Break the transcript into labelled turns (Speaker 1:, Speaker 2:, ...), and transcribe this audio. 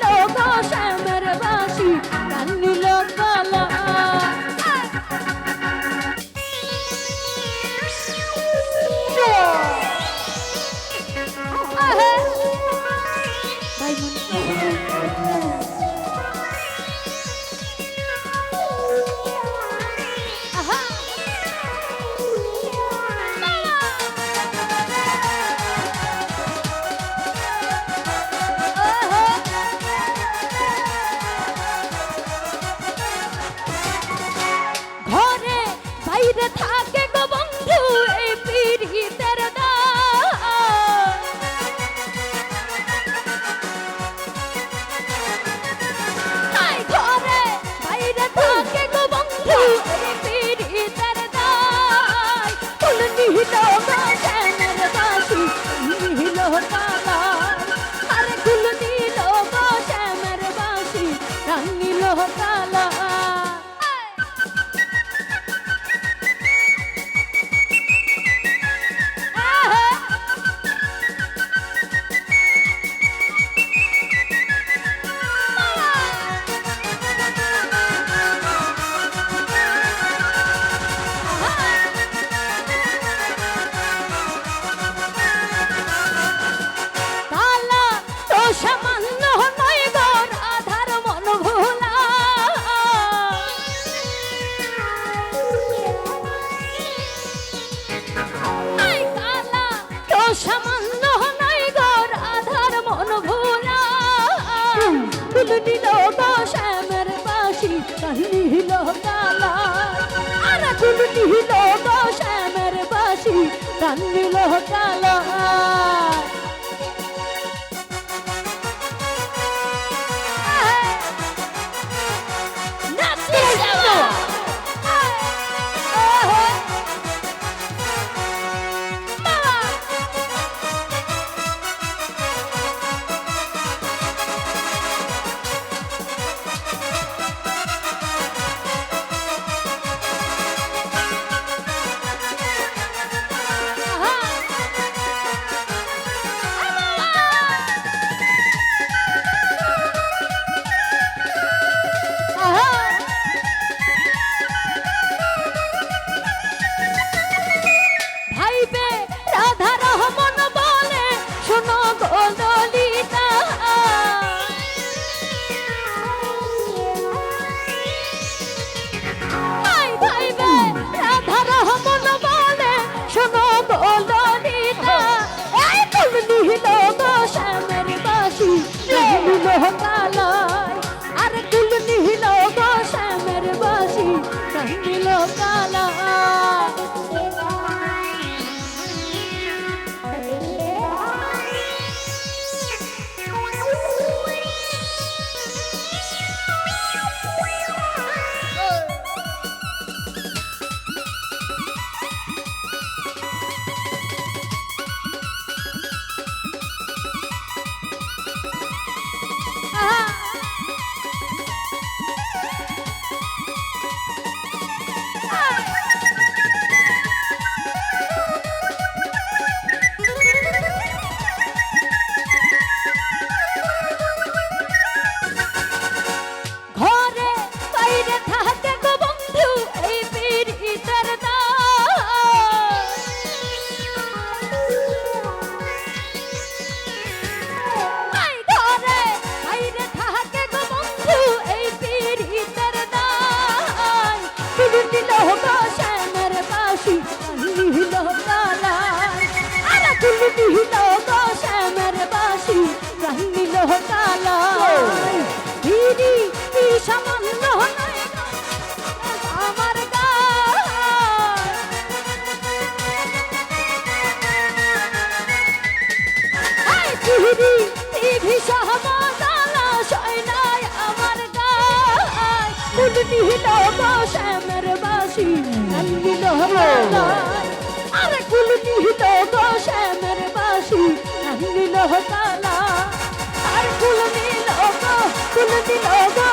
Speaker 1: 陡高山 সামান্য নাই গর আধার মন ভোলা। গো শ্যামের বাসি কাহিল কালা। আর গো শ্যামের বাসি কান্দিল কালা। তুলি গো শ্যামের বাসি নিহিল কালাই দিদি কি সামান্য আমার দিদি টিভি সহমদালা সয়নাই আমার গায়। ফুল নিহিল গো শ্যামের বাসি আরে ফুল নিহিল শ্যামের বাসি নিল কালা আর ফুল নিল ফুল নিল